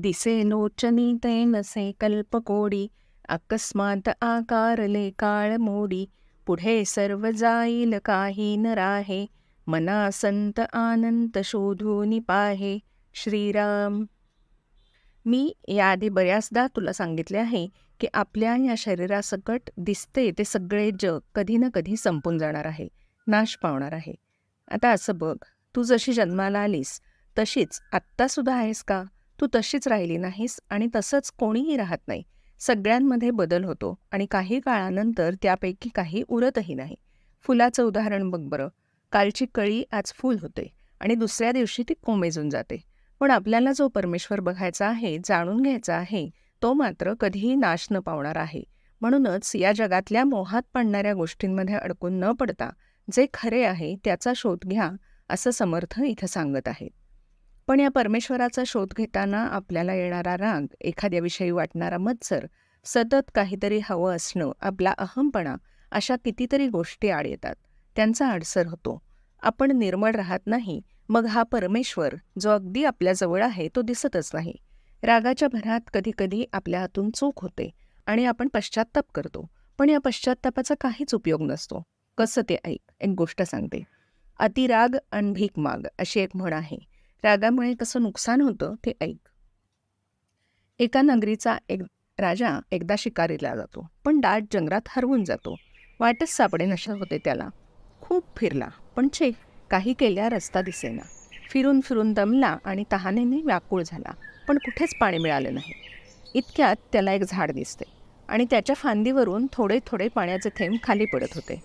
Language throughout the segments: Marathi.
दिसे लोचनी ते नसे कल्पकोडी अकस्मात आकारले काळ मोडी पुढे सर्व जाईल काही न राहे मना संत आनंत शोधून पाहे श्रीराम. मी याआधी बऱ्याचदा तुला सांगितले आहे की आपल्या या शरीरासकट दिसते ते सगळे जग कधी ना कधी संपून जाणार आहे नाश पावणार आहे. आता असं बघ तू जशी जन्माला आलीस तशीच आत्तासुद्धा आहेस का? तू तशीच राहिली नाहीस आणि तसंच कोणीही राहत नाही. सगळ्यांमध्ये बदल होतो आणि काही काळानंतर त्यापैकी काही उरतही नाही. फुलाचं उदाहरण बघ बरं. कालची कळी आज फूल होते आणि दुसऱ्या दिवशी ती कोमेजून जाते. पण आपल्याला जो परमेश्वर बघायचा आहे जाणून घ्यायचा आहे तो मात्र कधीही नाश न पावणार आहे. म्हणूनच या जगातल्या मोहात पडणाऱ्या गोष्टींमध्ये अडकून न पडता जे खरे आहे त्याचा शोध घ्या असं समर्थ इथं सांगत आहेत. पण या परमेश्वराचा शोध घेताना आपल्याला येणारा राग एखाद्याविषयी वाटणारा मत्सर सतत काहीतरी हवं असणं आपला अहमपणा अशा कितीतरी गोष्टी आड येतात. त्यांचा अडसर होतो. आपण निर्मळ राहत नाही मग हा परमेश्वर जो अगदी आपल्याजवळ आहे तो दिसतच नाही. रागाच्या भरात कधीकधी आपल्या हातून चूक होते आणि आपण पश्चात्ताप करतो. पण या पश्चात्तापाचा काहीच उपयोग नसतो. कसं ते ऐक? एक गोष्ट सांगते. अतिराग आणि भीक माग अशी एक म्हण आहे. रागामुळे कसं नुकसान होतं ते ऐक. एका नगरीचा एक राजा एकदा शिकारीला जातो पण दाट जंगलात हरवून जातो. वाटच सापडे नशा होते त्याला. खूप फिरला पण छे काही केल्या रस्ता दिसेना. फिरून फिरून दमला आणि तहानेने व्याकुळ झाला पण कुठेच पाणी मिळालं नाही. इतक्यात त्याला एक झाड दिसते आणि त्याच्या फांदीवरून थोडे थोडे पाण्याचे थेंब खाली पडत होते.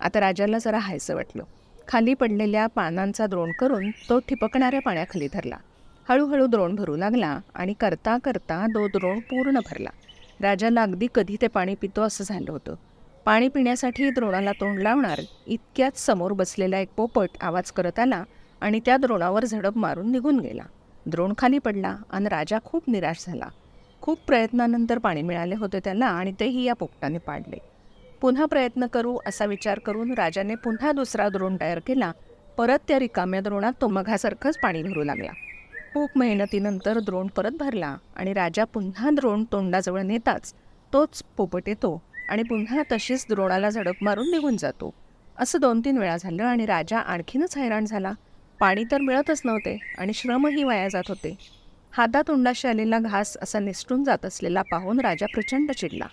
आता राजाला जरा हायसं वाटलं. खाली पडलेल्या पानांचा द्रोण करून तो ठिपकणाऱ्या पाण्याखाली धरला. हळूहळू द्रोण भरू लागला आणि करता करता तो द्रोण पूर्ण भरला. राजाला अगदी कधी ते पाणी पितो असं झालं होतं. पाणी पिण्यासाठी द्रोणाला तोंड लावणार इतक्याच समोर बसलेला एक पोपट आवाज करत आला आणि त्या द्रोणावर झडप मारून निघून गेला. द्रोण खाली पडला आणि राजा खूप निराश झाला. खूप प्रयत्नानंतर पाणी मिळाले होते त्याला आणि तेही या पोपटाने पाडले. पुन्हा प्रयत्न करू असा विचार करून राजाने पुन्हा दुसरा द्रोण तयार केला. परत त्या रिकाम्या द्रोणात तो मघासारखंच पाणी भरू लागला. खूप मेहनतीनंतर द्रोण परत भरला आणि राजा पुन्हा द्रोण तोंडाजवळ नेताच तोच पोपट येतो आणि पुन्हा तशीच द्रोणाला झडप मारून निघून जातो. असं दोन तीन वेळा झालं आणि राजा आणखीनच हैराण झाला. पाणी तर मिळतच नव्हते आणि श्रमही वाया जात होते. हातातोंडाशी आलेला घास असा निसटून जात असलेला पाहून राजा प्रचंड चिडला.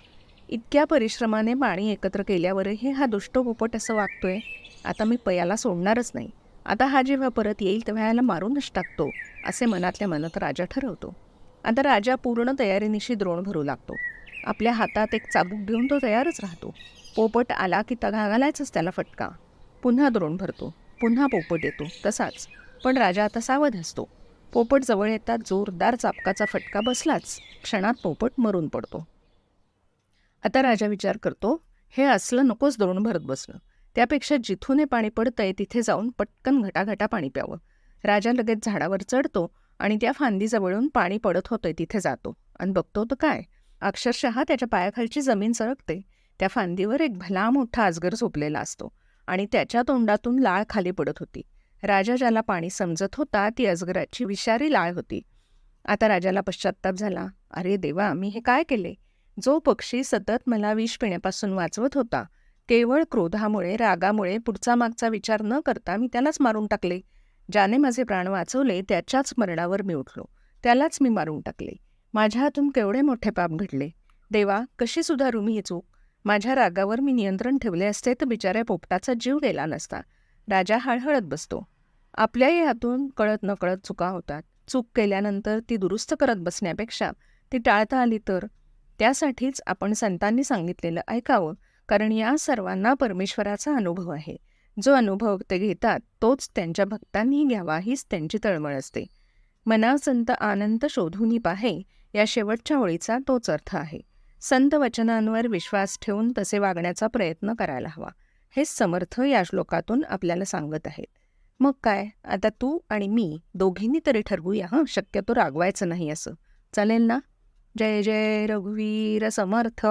इतक्या परिश्रमाने पाणी एकत्र केल्यावरही हा दुष्ट पोपट असं वागतोय. आता मी पयाला सोडणारच नाही. आता हा जेव्हा परत येईल तेव्हा याला मारूनच टाकतो असे मनातल्या मनात राजा ठरवतो. आता राजा पूर्ण तयारीनिशी द्रोण भरू लागतो. आपल्या हातात एक चाबूक घेऊन तो तयारच राहतो. पोपट आला की तगा घालायचाच त्याला फटका. पुन्हा द्रोण भरतो. पुन्हा पोपट येतो. तसाच. पण राजा आता सावध असतो. पोपट जवळ येतात जोरदार चापकाचा फटका बसलाच. क्षणात पोपट मरून पडतो. आता राजा विचार करतो हे असलं नकोच दळून भरत बसलं त्यापेक्षा जिथून हे पाणी पडतंय तिथे जाऊन पटकन घटाघटा पाणी प्यावं. राजा लगेच झाडावर चढतो आणि त्या फांदीजवळून पाणी पडत होतंय तिथे जातो. आणि बघतो तर काय? अक्षरशः त्याच्या पायाखालची जमीन सरकते. त्या फांदीवर एक भला मोठा आजगर झोपलेला असतो आणि त्याच्या तोंडातून लाळ खाली पडत होती. राजा ज्याला पाणी समजत होता ती अजगराची विषारी लाळ होती. आता राजाला पश्चात्ताप झाला. अरे देवा मी हे काय केले? जो पक्षी सतत मला विष पिण्यापासून वाचवत होता केवळ क्रोधामुळे रागामुळे पुढचा मागचा विचार न करता मी त्यालाच मारून टाकले. ज्याने माझे प्राण वाचवले त्याच्याच मरणावर मी उठलो. त्यालाच मी मारून टाकले. माझ्या हातून केवढे मोठे पाप घडले. देवा कशी सुधारू मी ही चूक? माझ्या रागावर मी नियंत्रण ठेवले असते तर बिचाऱ्या पोपटाचा जीव गेला नसता. राजा हळहळत बसतो. आपल्याही हातून कळत नकळत चुका होतात. चूक केल्यानंतर ती दुरुस्त करत बसण्यापेक्षा ती टाळता आली तर? त्यासाठीच आपण संतांनी सांगितलेलं ऐकावं कारण या सर्वांना परमेश्वराचा अनुभव आहे. जो अनुभव ते घेतात तोच त्यांच्या भक्तांनी घ्यावा हीच त्यांची तळमळ असते. मना संत आनंद शोधूनी पाहे या शेवटच्या ओळीचा तोच अर्थ आहे. संत वचनांवर विश्वास ठेवून तसे वागण्याचा प्रयत्न करायला हवा. हेच समर्थ या श्लोकातून आपल्याला सांगत आहेत. मग काय? आता तू आणि मी दोघींनी तरी ठरवूया हं? शक्यतो रागवायचं नाही असं. चालेल ना? जय जय रघुवीर समर्थ.